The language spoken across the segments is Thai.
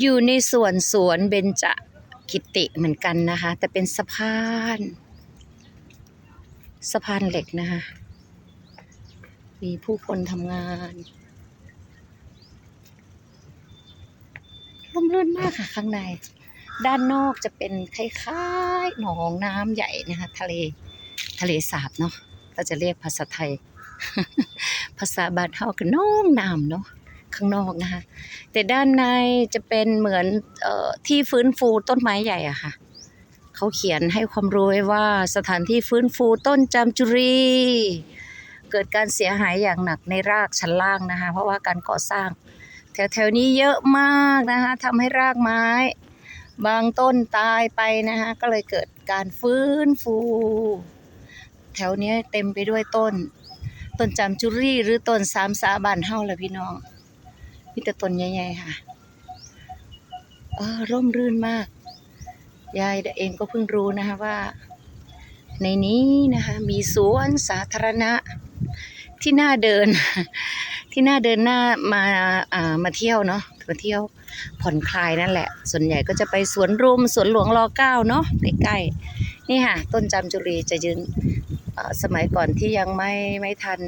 อยู่ในสวนสวนเบญจกิติเหมือนกันนะคะ แต่เป็นสะพานสะพานเหล็กนะคะ มีผู้คนทำงานร่มรื่นมากค่ะข้างใน ด้านนอกจะเป็นคล้ายๆหนองน้ำใหญ่นะคะ ทะเลทะเลสาบเนาะถ้าจะเรียกภาษาไทย ภาษาบาลเฮาก็น้องน้ำเนาะ ข้างนอกนะคะ แต่ด้านในจะเป็นเหมือนออที่ฟื้นฟูต้นไม้ใหญ่อะค่ะเขาเขียนให้ความรู้ไว้ว่าสถานที่ฟื้นฟูต้นจามจุรีเกิดการเสียหายอย่างหนักในรากชั้นล่างนะคะ เพราะว่าการก่อสร้าง แถวๆนี้เยอะมากนะคะทำให้รากไม้ บางต้นตายไปนะคะ ก็เลยเกิดการฟื้นฟู แถวเนี้ยเต็มไปด้วยต้น ต้นจามจุรีหรือต้นสามสาบานเฮาละพี่น้อง มีแต่ต้นใหญ่ๆค่ะ เออร่มรื่นมาก ยายเองก็เพิ่งรู้นะคะว่า ในนี้นะคะมีสวนสาธารณะที่น่าเดิน ที่น่าเดินหน้ามาอ่ามาเที่ยวเนาะมาเที่ยวผ่อนคลายนั่นแหละ ส่วนใหญ่ก็จะไปสวนรุมสวนหลวงรอเก้าเนาะใกล้ๆนี่ค่ะ ต้นจามจุรีจะยืนสมัยก่อนที่ยังไม่ไม่ทัน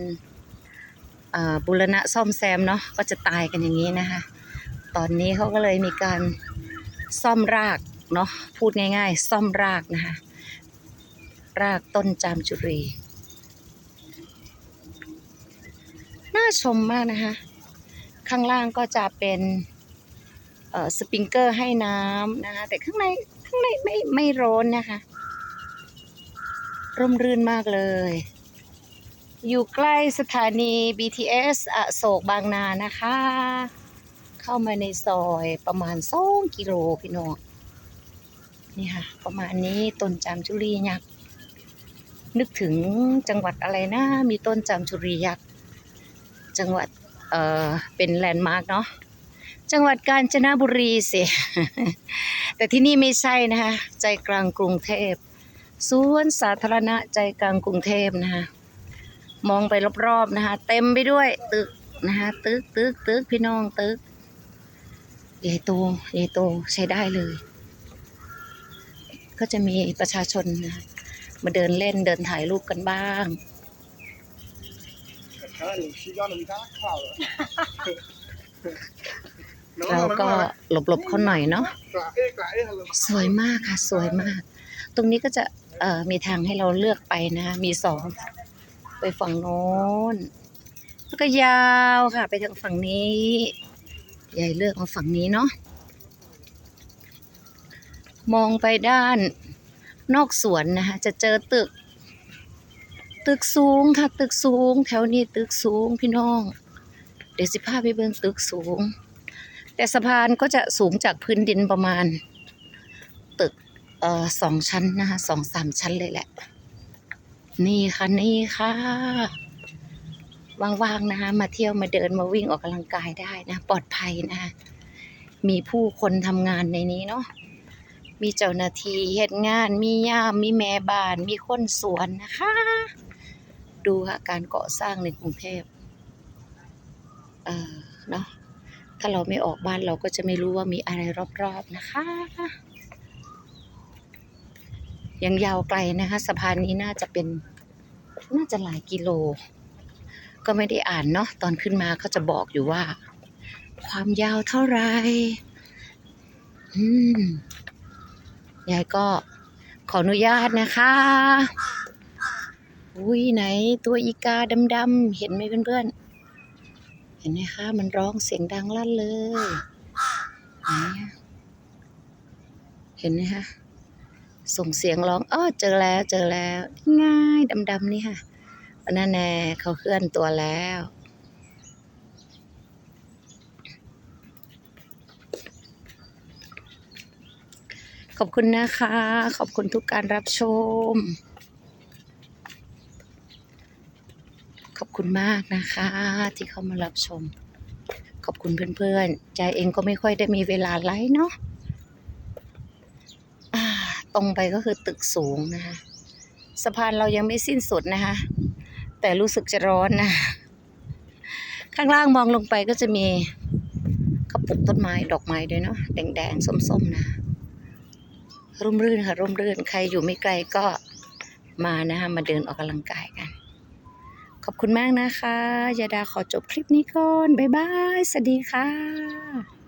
บูรณะซ่อมแซมเนาะก็จะตายกันอย่างนี้นะคะ ตอนนี้เขาก็เลยมีการซ่อมรากเนาะพูดง่าย ๆ ซ่อมรากนะคะรากต้นจามจุรีน่าชมมากนะคะ ข้างล่างก็จะเป็นสปริงเกอร์ให้น้ำนะคะ แต่ข้างในข้างในไม่ไม่ร้อนนะคะ ร่มรื่นมากเลย อยู่ใกล้สถานี BTS อโศกบางนานะคะ เข้ามาในซอยประมาณสองกิโลพี่น้องนี่ค่ะ ประมาณนี้ต้นจามจุรียักษ์นึกถึงจังหวัดอะไรนะ มีต้นจามจุรียักษ์จังหวัดเอ่อเป็นแลนด์มาร์กเนาะจังหวัดกาญจนบุรีสิแต่ที่นี่ไม่ใช่นะคะ ใจกลางกรุงเทพสวนสาธารณะใจกลางกรุงเทพนะคะ มองไปรอบๆนะคะ เต็มไปด้วย ตึกนะคะตึกตึกตึกพี่น้องตึกใหญ่โตใหญ่โตใช้ได้เลย ก็จะมีประชาชนนะมาเดินเล่นเดินถ่ายรูปกันบ้างเราก็หลบๆเขาหน่อยเนาะสวยมากค่ะ สวยมาก ตรงนี้ก็จะมีทางให้เราเลือกไปนะ มีสอง ไปฝั่งโน้นแล้วก็ยาวค่ะ ไปทางฝั่งนี้ยายเลือกเอาฝั่งนี้เนาะมองไปด้านนอกสวนนะคะจะเจอตึก ตึกสูงค่ะ ตึกสูง แถวนี้ตึกสูงพี่น้อง เดี๋ยวสิพาไปเบิ่งตึกสูง แต่สะพานก็จะสูงจากพื้นดินประมาณ ตึกเอ่อสองชั้นนะคะสองสามชั้นเลยแหละ นี่ค่ะนี่ค่ะว่างๆนะคะมาเที่ยวมาเดินมาวิ่งออกกำลังกายได้นะ ปลอดภัยนะคะมีผู้คนทำงานในนี้เนาะมีเจ้าหน้าที่เฮ็ดงาน มีย่ามมีแม่บ้าน มีคนสวนนะคะ ดูค่ะการก่อสร้างในกรุงเทพเออเนาะถ้าเราไม่ออกบ้านเราก็จะไม่รู้ว่ามีอะไรรอบๆนะคะ ยังยาวไกลนะคะสะพานนี้น่าจะเป็นน่าจะหลายกิโล ก็ไม่ได้อ่านเนาะตอนขึ้นมาเขาจะบอกอยู่ว่า ความยาวเท่าไหรอืมยายก็ขออนุญาตนะคะ อุ้ยไหนตัวอีกาดำๆเห็นไหมเพื่อนๆ เห็นไหมคะ มันร้องเสียงดังลั่นเลยไหนอะเห็นไหมคะ ส่งเสียงร้องอ้อเจอแล้วเจอแล้ว ง่ายดำๆนี่ค่ะนั่นแน่เขาเคลื่อนตัวแล้วขอบคุณนะคะ ขอบคุณทุกการรับชม ขอบคุณมากนะคะ ที่เข้ามารับชม ขอบคุณเพื่อนๆ ใจเองก็ไม่ค่อยได้มีเวลาไลฟ์เนาะ ตรงไปก็คือตึกสูงนะคะสะพานเรายังไม่สิ้นสุดนะคะ แต่รู้สึกจะร้อนนะ ข้างล่างมองลงไปก็จะมีกระปุต้นต้นไม้ดอกไม้ด้วยเนาะแดงๆ ส้มๆ นะ ร่มรื่นค่ะ ร่มรื่นใครอยู่ไม่ไกลก็มานะคะมาเดินออกกำลังกายกัน ขอบคุณมากนะคะยาดาขอจบคลิปนี้ก่อน บ๊ายบาย สวัสดีค่ะ